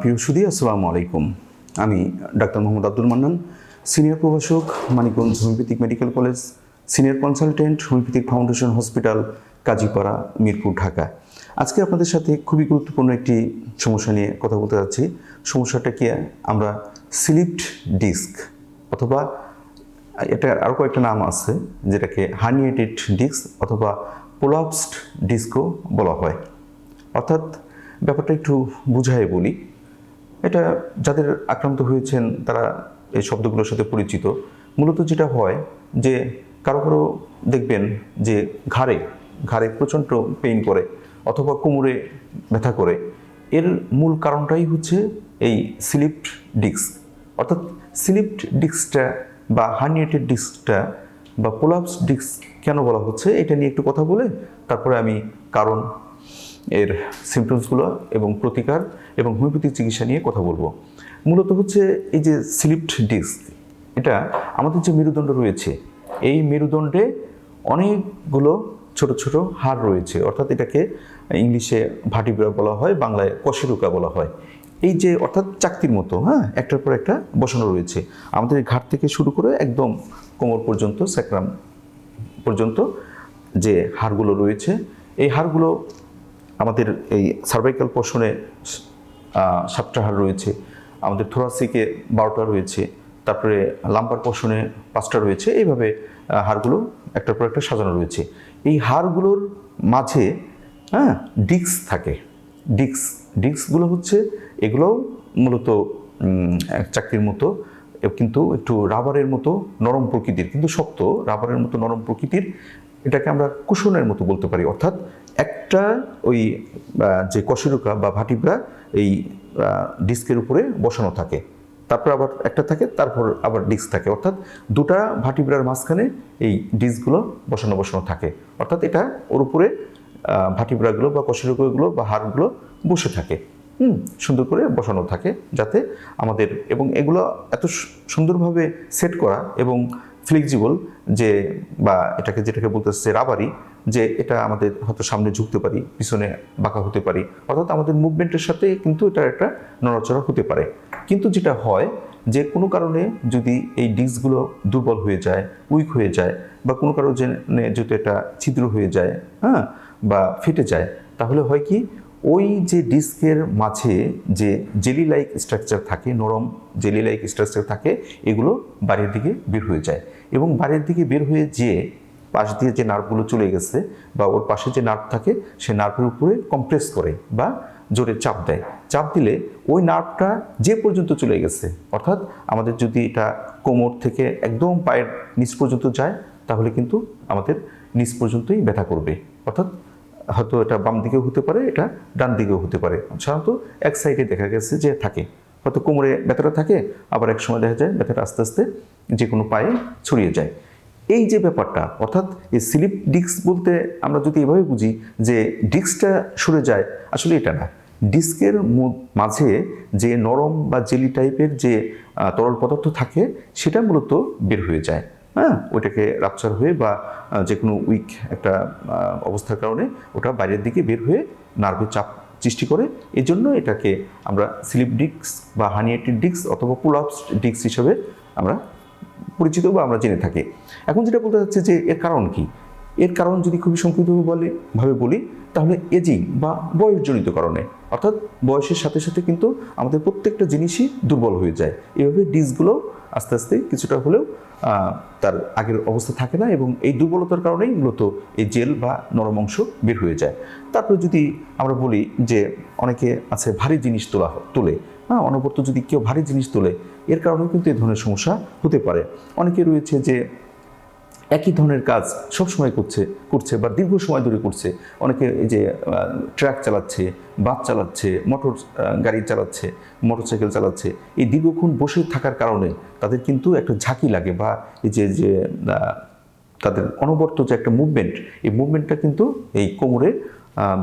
প্রিয় সুদী আসসালামু আলাইকুম। আমি ডাক্তার মোহাম্মদ আব্দুল মান্নান, সিনিয়র প্রভাষক, Manikganj homeopathic medical college, senior consultant, homeopathic foundation hospital, Kazipara, Mirpur, Dhaka. আজকে আপনাদের সাথে খুবই গুরুত্বপূর্ণ একটি সমস্যা নিয়ে কথা বলতে যাচ্ছি। সমস্যাটা কি? আমরা স্লিপড ডিস্ক অথবা এটা আরও কয়েকটা নাম আছে, যেটাকে হার্নিয়েটেড ডিস্ক অথবা পোলাপসড ডিস্কও বলা হয়। অর্থাৎ ব্যাপারটা একটু বুঝাই বলি। এটা যাদের আক্রান্ত হয়েছেন, তারা এই শব্দগুলোর সাথে পরিচিত। মূলত যেটা হয় যে, কারও কারও দেখবেন যে ঘাড়ে ঘাড়ে প্রচণ্ড পেইন করে অথবা কোমরে ব্যথা করে। এর মূল কারণটাই হচ্ছে এই স্লিপড ডিস্ক। অর্থাৎ স্লিপড ডিস্কটা বা হার্নিয়েটেড ডিস্কটা বা পোলাপস ডিস্ক কেন বলা হচ্ছে, এটা নিয়ে একটু কথা বলে তারপরে আমি কারণ এর সিমটমসগুলো এবং প্রতিকার এবং হোমিওপ্যাথিক চিকিৎসা নিয়ে কথা বলব। মূলত হচ্ছে এই যে স্লিপড ডিস্ক এটা আমাদের যে মেরুদণ্ড রয়েছে, এই মেরুদণ্ডে অনেকগুলো ছোট ছোট হাড় রয়েছে, অর্থাৎ এটাকে ইংলিশে ভাটিব্রা বলা হয়, বাংলায় কশেরুকা বলা হয়। এই যে অর্থাৎ চাকতির মতো হ্যাঁ একটার পর একটা বসানো রয়েছে। আমাদের ঘাট থেকে শুরু করে একদম কোমর পর্যন্ত স্যাক্রাম পর্যন্ত যে হাড়গুলো রয়েছে, এই হাড়গুলো আমাদের এই সার্ভাইকাল পোর্শনে সাতটা হাড় রয়েছে, আমাদের থোরাসিকে বারোটা রয়েছে, তারপরে লাম্বার পোর্শনে পাঁচটা রয়েছে, এইভাবে হাড়গুলো একটার পর একটা সাজানো রয়েছে। এই হাড়গুলোর মাঝে হ্যাঁ ডিক্স থাকে। ডিক্স ডিক্সগুলো হচ্ছে এগুলোও মূলত চাকরির মতো কিন্তু একটু রাবারের মতো নরম প্রকৃতির, কিন্তু শক্ত রাবারের মতো নরম প্রকৃতির, এটাকে আমরা কুশনের মতো বলতে পারি। অর্থাৎ একটা ওই যে কশেরুকা বা ভাটিব্রা এই ডিস্কের উপরে বসানো থাকে। তারপর আবার একটা থাকে, তারপর আবার ডিস্ক থাকে। অর্থাৎ দুটা ভাটিব্রার মাঝখানে এই ডিস্কগুলো বসানো বসানো থাকে। অর্থাৎ এটা ওর উপরে ভাটিব্রাগুলো বা কশেরুকাগুলো বা হাড়গুলো বসে থাকে। হুম, সুন্দর করে বসানো থাকে যাতে আমাদের, এবং এগুলো এত সুন্দরভাবে সেট করা এবং ফ্লেক্সিবল যে, বা এটাকে যেটাকে বলতেছে রাবারি যে এটা আমাদের হয়তো সামনে ঝুঁকতে পারি, পিছনে বাঁকা হতে পারি। অর্থাৎ আমাদের মুভমেন্টের সাথে কিন্তু এটা একটা নড়াচড়া হতে পারে। কিন্তু যেটা হয় যে কোনো কারণে যদি এই ডিস্কগুলো দুর্বল হয়ে যায় উইক হয়ে যায় বা কোনো কারণে যদি এটা ছিদ্র হয়ে যায় হ্যাঁ বা ফেটে যায়, তাহলে হয় কি ওই যে ডিস্কের মাঝে যে জেলি লাইক স্ট্রাকচার থাকে, নরম জেলি লাইক স্ট্রাকচার থাকে, এগুলো বাইরের দিকে বের হয়ে যায়। এবং বাইরের দিকে বের হয়ে যেয়ে পাশ দিয়ে যে নার্ভগুলো চলে গেছে বা ওর পাশে যে নার্ভ থাকে, সে নার্ভের উপরে কম্প্রেস করে বা জোরে চাপ দেয়। চাপ দিলে ওই নার্ভটা যে পর্যন্ত চলে গেছে, অর্থাৎ আমাদের যদি এটা কোমর থেকে একদম পায়ের নিচ পর্যন্ত যায়, তাহলে কিন্তু আমাদের নিচ পর্যন্তই ব্যথা করবে। অর্থাৎ হয়তো এটা বাম দিকেও হতে পারে, এটা ডান দিকেও হতে পারে। সাধারণত এক সাইডে দেখা গেছে যে থাকে। হয়তো কোমরে ব্যথাটা থাকে, আবার এক সময় দেখা যায় ব্যথাটা আস্তে আস্তে যে কোনো পায়ে ছড়িয়ে যায়। এই যে ব্যাপারটা, অর্থাৎ এই স্লিপ ডিস্ক বলতে আমরা যদি এভাবে বুঝি যে ডিস্কটা সরে যায়, আসলে এটা না। ডিস্কের মাঝে যে নরম বা জেলি টাইপের যে তরল পদার্থ থাকে, সেটা মূলত বের হয়ে যায়। হ্যাঁ? ওইটাকে রাপচার হয়ে বা যে কোনো উইক একটা অবস্থার কারণে ওটা বাইরের দিকে বের হয়ে নার্ভে চাপ সৃষ্টি করে। এই জন্য এটাকে আমরা স্লিপ ডিস্ক বা হানিয়েটেড ডিস্ক অথবা পুলআপস ডিস্ক হিসেবে আমরা পরিচিত বা আমরা জেনে থাকি। এখন যেটা বলতে যাচ্ছে যে এর কারণ কি? এর কারণ যদি খুবই সংক্ষিপ্তভাবে বলে ভাবে বলি, তাহলে এজিং বা বয়সজনিত কারণে। অর্থাৎ বয়সের সাথে সাথে কিন্তু আমাদের প্রত্যেকটা জিনিসই দুর্বল হয়ে যায়। এভাবে ডিসগুলো আস্তে আস্তে কিছুটা হলেও তার আগের অবস্থা থাকে না এবং এই দুর্বলতার কারণেই মূলত এই জেল বা নরম অংশ বের হয়ে যায়। তারপর যদি আমরা বলি যে অনেকে আছে ভারী জিনিস তোলা, তোলে হ্যাঁ অনবরত যদি কেউ ভারী জিনিস তোলে, এর কারণেও কিন্তু এই ধরনের সমস্যা হতে পারে। অনেকে রয়েছে যে একই ধরনের কাজ সবসময় করছে করছে বা দীর্ঘ সময় ধরে করছে। অনেকে এই যে ট্রাক চালাচ্ছে, বাস চালাচ্ছে, মোটর গাড়ি চালাচ্ছে, মোটরসাইকেল চালাচ্ছে, এই দীর্ঘক্ষণ বসে থাকার কারণে তাদের কিন্তু একটা ঝাঁকি লাগে বা এই যে যে তাদের অনবর্ত যে একটা মুভমেন্ট এই মুভমেন্টটা কিন্তু এই কোমরে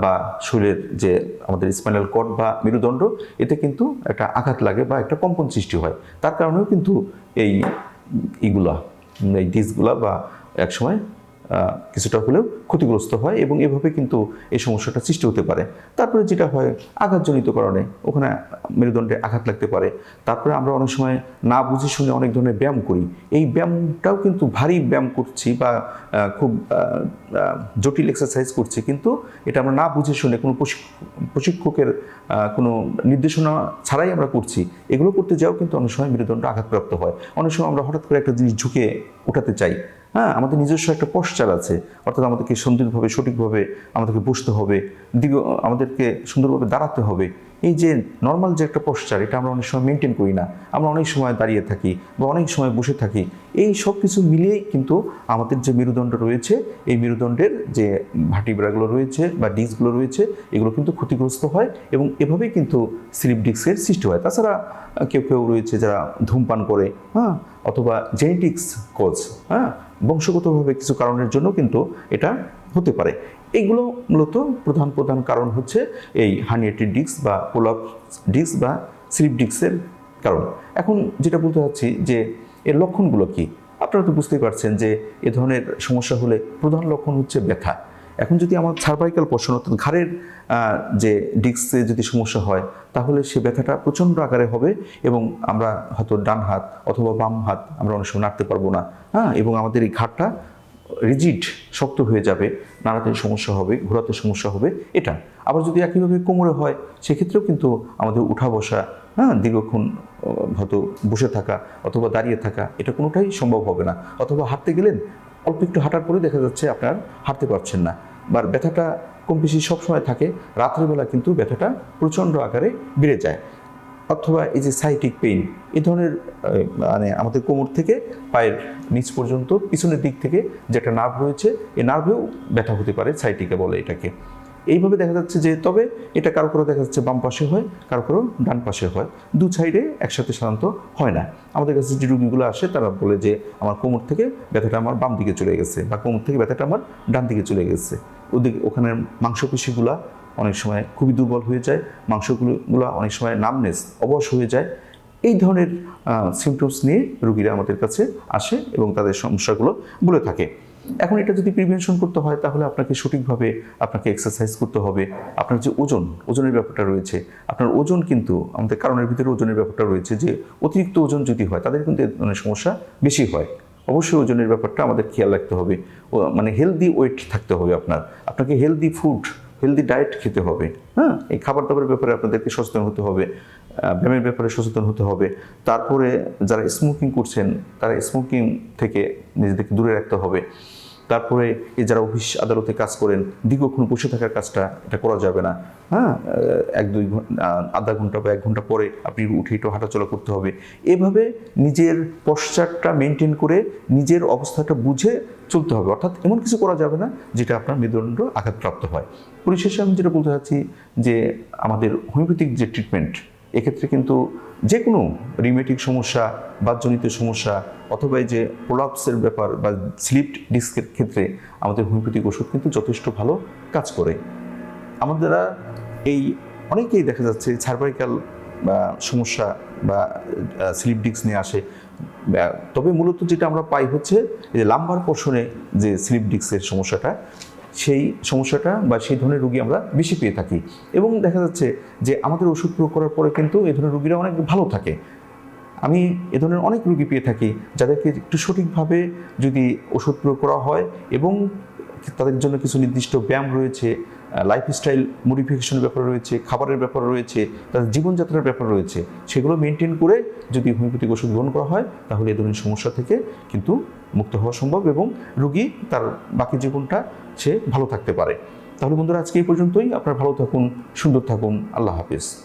বা শরীরের যে আমাদের স্পাইনাল কর্ড বা মেরুদণ্ড, এতে কিন্তু একটা আঘাত লাগে বা একটা কম্পন সৃষ্টি হয়। তার কারণেও কিন্তু এই ইগুলা এই ডিসগুলা বা একসময় কিছুটা হলেও ক্ষতিগ্রস্ত হয় এবং এভাবে কিন্তু এই সমস্যাটা সৃষ্টি হতে পারে। তারপরে যেটা হয় আঘাতজনিত কারণে ওখানে মেরুদণ্ডে আঘাত লাগতে পারে। তারপরে আমরা অনেক সময় না বুঝে শুনে অনেক ধরনের ব্যায়াম করি। এই ব্যায়ামটাও কিন্তু ভারী ব্যায়াম করছি বা খুব জটিল এক্সারসাইজ করছি। কিন্তু এটা আমরা না বুঝে শুনে কোনো প্রশিক্ষ- প্রশিক্ষকের কোনো নির্দেশনা ছাড়াই আমরা করছি। এগুলো করতে যাও কিন্তু অনেক সময় মেরুদণ্ড আঘাতপ্রাপ্ত হয়। অনেক সময় আমরা হঠাৎ করে একটা জিনিস ঝুঁকে উঠাতে চাই। হ্যাঁ আমাদের নিজস্ব একটা পশ্চার আছে। অর্থাৎ আমাদেরকে সুন্দরভাবে সঠিকভাবে আমাদেরকে বুঝতে হবে দীর্ঘ আমাদেরকে সুন্দরভাবে দাঁড়াতে হবে। এই যে নর্মাল যে একটা পশ্চার এটা আমরা অনেক সময় মেনটেন করি না। আমরা অনেক সময় দাঁড়িয়ে থাকি বা অনেক সময় বসে থাকি। এই সব কিছু মিলিয়েই কিন্তু আমাদের যে মেরুদণ্ড রয়েছে, এই মেরুদণ্ডের যে ভাটিব্রাগুলো রয়েছে বা ডিস্কগুলো রয়েছে, এগুলো কিন্তু ক্ষতিগ্রস্ত হয় এবং এভাবেই কিন্তু স্লিপ ডিস্কের সৃষ্টি হয়। তাছাড়া কেউ কেউ রয়েছে যারা ধূমপান করে হ্যাঁ অথবা জেনেটিক্স কজ হ্যাঁ বংশগতভাবে কিছু কারণের জন্য কিন্তু এটা হতে পারে। এইগুলো মূলত প্রধান প্রধান কারণ হচ্ছে এই হার্নিয়েটেড ডিস্ক বা পোলাপ ডিস্ক বা স্লিপ ডিস্কের কারণ। এখন যেটা বলতে চাচ্ছি যে এর লক্ষণগুলো কি? আপনারা তো বুঝতেই পারছেন যে এ ধরনের সমস্যা হলে প্রধান লক্ষণ হচ্ছে ব্যথা। এখন যদি আমার সার্ভাইকাল পোর্শন অর্থাৎ ঘাড়ের যে ডিস্কে যদি সমস্যা হয়, তাহলে সে ব্যথাটা প্রচণ্ড আকারে হবে এবং আমরা হয়তো ডান হাত অথবা বাম হাত আমরা অনেক সময় নাড়তে পারব না। হ্যাঁ? এবং আমাদের এই ঘাটটা রিজিড, শক্ত হয়ে যাবে নাড়াতে সমস্যা হবে, ঘোরাতে সমস্যা হবে, এটা। আবার যদি একইভাবে কোমরে হয়, সেক্ষেত্রেও কিন্তু আমাদের উঠা বসা হ্যাঁ দীর্ঘক্ষণ হয়তো বসে থাকা অথবা দাঁড়িয়ে থাকা, এটা কোনোটাই সম্ভব হবে না। অথবা হাঁটতে গেলেন, অল্প একটু হাঁটার পরে দেখা যাচ্ছে আপনার হাঁটতে পারছেন না। বা ব্যথাটা কম বেশি সবসময় থাকে, রাত্রেবেলা কিন্তু ব্যথাটা প্রচণ্ড আকারে বেড়ে যায়। অথবা এই যে সাইটিক পেইন এই ধরনের মানে আমাদের কোমর থেকে পায়ের নিচ পর্যন্ত, পিছনের দিক থেকে যে একটা নার্ভ রয়েছে, এই নার্ভেও ব্যথা হতে পারে সাইটিকে বলে এটাকে। এইভাবে দেখা যাচ্ছে যে, তবে এটা কারও কারও দেখা যাচ্ছে বাম পাশে হয়, কারও কারও ডান পাশে হয়। দু সাইডে একসাথে সাধারণত হয় না। আমাদের কাছে যে রুগীগুলো আসে, তারা বলে যে, আমার কোমর থেকে ব্যথাটা আমার বাম দিকে চলে গেছে বা কোমর থেকে ব্যথাটা আমার ডান দিকে চলে গেছে। ওদিকে ওখানের মাংসপেশিগুলা অনেক সময় খুবই দুর্বল হয়ে যায়, মাংসগুলো অনেক সময় নামনেস অবশ হয়ে যায়। এই ধরনের সিমটমস নিয়ে রুগীরা আমাদের কাছে আসে এবং তাদের সমস্যাগুলো বলে থাকে। এখন এটা যদি প্রিভেনশন করতে হয়, তাহলে আপনাকে সঠিকভাবে আপনাকে এক্সারসাইজ করতে হবে। আপনার যে ওজন, ওজনের ব্যাপারটা রয়েছে। আপনার ওজন কিন্তু আমাদের কারণের ভিতরে ওজনের ব্যাপারটা রয়েছে যে, অতিরিক্ত ওজন যদি হয়, তাদের কিন্তু ধরনের সমস্যা বেশি হয়। অবশ্যই ওজনের ব্যাপারটা আমাদের খেয়াল রাখতে হবে। মানে হেলদি ওয়েট থাকতে হবে আপনার। আপনাকে হেলদি ফুড হেলদি ডায়েট খেতে হবে। হ্যাঁ। এই খাবার দাবারের ব্যাপারে আপনাদেরকে সচেতন হতে হবে ব্যায়ামের ব্যাপারে সচেতন হতে হবে। তারপরে যারা স্মোকিং করছেন তারা স্মোকিং থেকে নিজেদেরকে দূরে রাখতে হবে। তারপরে এই যারা অফিস আদালতে কাজ করেন, দীর্ঘক্ষণ বসে থাকার কাজটা এটা করা যাবে না। হ্যাঁ? এক, দুই ঘণ্টা আধা ঘণ্টা বা এক ঘণ্টা পরে আপনি উঠে একটু হাঁটাচলা করতে হবে। এভাবে নিজের পশ্চারটা মেনটেন করে নিজের অবস্থাটা বুঝে চলতে হবে। অর্থাৎ এমন কিছু করা যাবে না যেটা আপনার মেরুদণ্ড আঘাতপ্রাপ্ত হয়। পরিশেষে আমি যেটা বলতে চাচ্ছি যে আমাদের হোমিওপ্যাথিক যে ট্রিটমেন্ট এক্ষেত্রে কিন্তু যে কোনো রিমেটিক সমস্যা বাদজনিত সমস্যা অথবা যে প্রোলাপসের ব্যাপার বা স্লিপ ডিস্কের ক্ষেত্রে আমাদের হোমিওপ্যাথিক ওষুধ কিন্তু যথেষ্ট ভালো কাজ করে। আমাদের এই অনেকেই দেখা যাচ্ছে সার্ভাইকাল বা সমস্যা বা স্লিপ ডিস্ক নিয়ে আসে। তবে মূলত যেটা আমরা পাই হচ্ছে যে লাম্বার পোর্শনে যে স্লিপ ডিস্কের সমস্যাটা সেই সমস্যাটা বা সেই ধরনের রুগী আমরা বেশি পেয়ে থাকি। এবং দেখা যাচ্ছে যে আমাদের ওষুধ প্রয়োগ করার পরে কিন্তু এ ধরনের রুগীরা অনেক ভালো থাকে। আমি এ ধরনের অনেক রুগী পেয়ে থাকি যাদেরকে একটু সঠিকভাবে যদি ওষুধ প্রয়োগ করা হয় এবং তাদের জন্য কিছু নির্দিষ্ট ব্যায়াম রয়েছে লাইফস্টাইল মডিফিকেশনের ব্যাপার রয়েছে, খাবারের ব্যাপার রয়েছে, তাদের জীবনযাত্রার ব্যাপার রয়েছে, সেগুলো মেনটেন করে যদি হোমিওপ্যাথিক ওষুধ গ্রহণ করা হয়, তাহলে এ ধরনের সমস্যা থেকে কিন্তু মুক্ত হওয়া সম্ভব এবং রুগী তার বাকি জীবনটা সে ভালো থাকতে পারে। তাহলে বন্ধুরা, আজকে এই পর্যন্তই। আপনার ভালো থাকুন, সুন্দর থাকুন। আল্লাহ হাফিজ।